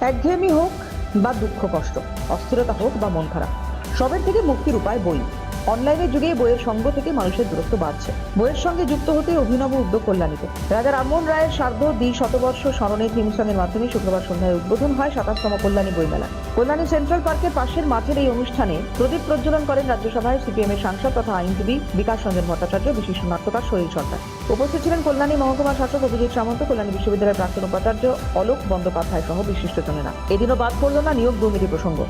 একঘেয়েমি হোক বা দুঃখ কষ্ট, অস্থিরতা হোক বা মন খারাপ, সবের থেকে মুক্তির উপায় বই। অনলাইনের যুগে বইয়ের সঙ্গ থেকে মানুষের দূরত্ব বাড়ছে। বইয়ের সঙ্গে যুক্ত হতে অভিনব উদ্যোগ কল্যাণীতে। রাজা রামমোহন রায়ের সার্ধ দ্বি শতবর্ষ স্মরণে থিম মাধ্যমে শুক্রবার সন্ধ্যায় উদ্বোধন হয় সাতাশতম কল্যাণী বইমেলা। কল্যাণী সেন্ট্রাল পার্কের পাশের মাঠের এই অনুষ্ঠানে প্রদীপ প্রজ্বলন করেন রাজ্যসভায় সিপিএম এর সাংসদ তথা আইনজীবী বিকাশ রঞ্জন ভট্টাচার্য, বিশিষ্ট নাট্যকার শরীর সরকার উপস্থিত ছিলেন কল্যাণী মহকুমা শাসক অভিজিৎ সামন্ত, কল্যাণী বিশ্ববিদ্যালয়ের প্রাক্তন উপাচার্য অলোক বন্দ্যোপাধ্যায় সহ বিশিষ্টজনেরা। এদিনও বাদ পড়ল না নিয়োগ দুর্নীতি প্রসঙ্গ।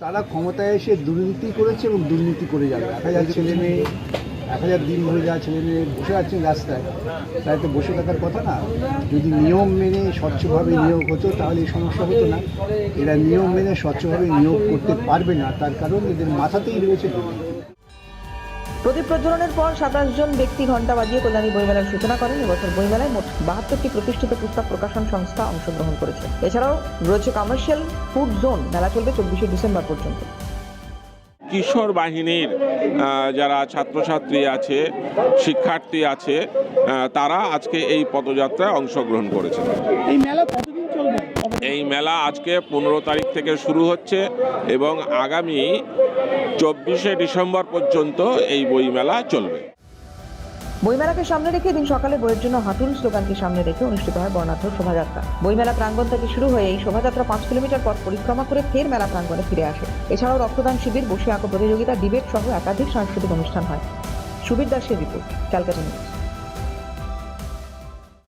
তারা ক্ষমতায় এসে দুর্নীতি করেছে এবং দুর্নীতি করে যাবে। এক হাজার ছেলে মেয়ে, এক হাজার দিন ধরে যা ছেলে মেয়ে বসে আছেন রাস্তায় তাই তো বসে থাকার কথা না। যদি নিয়ম মেনে স্বচ্ছভাবে নিয়োগ হতো, তাহলে এই সমস্যা হতো না। এরা নিয়ম মেনে স্বচ্ছভাবে নিয়োগ করতে পারবে না, তার কারণ এদের মাথাতেই রয়েছে দুর্নীতি। প্রদীপ প্রজ্বলনের পর সাতাশ জন ব্যক্তি ঘণ্টা বাজিয়ে কল্যাণী বইমেলার সূচনা করেন। এবছর বইমেলায় মোট বাহাত্তরটি প্রতিষ্ঠিত পুস্তক প্রকাশন সংস্থা অংশগ্রহণ করেছে। এছাড়াও রয়েছে কমার্শিয়াল ফুড জোন মেলা চলবে চব্বিশে ডিসেম্বর পর্যন্ত। কিশোর বাহিনীর আহ, যারা ছাত্রছাত্রী আছে শিক্ষার্থী আছে আহ, তারা আজকে এই পদযাত্রায় অংশগ্রহণ করেছে এই মেলা এই মেলা আজকে পনেরো তারিখ থেকে শুরু হচ্ছে এবং আগামী চব্বিশে ডিসেম্বর পর্যন্ত এই বইমেলা চলবে। বইমেলাকে সামনে রেখে দিন সকালে বইয়ের জন্য হাঁটুন স্লোগানকে সামনে রেখে অনুষ্ঠিত হয় বর্ণাঢ্য শোভাযাত্রা। বইমেলা প্রাঙ্গণ থেকে শুরু হয়ে এই শোভাযাত্রা পাঁচ কিলোমিটার পথ পরিক্রমা করে ফের মেলা প্রাঙ্গণে ফিরে আসে। এছাড়াও রক্তদান শিবির বসে আঁকো প্রতিযোগিতা ডিবেট সহ একাধিক সাংস্কৃতিক অনুষ্ঠান হয়। সুবীর দাসের রিপোর্ট ক্যালকাটা নিউজ।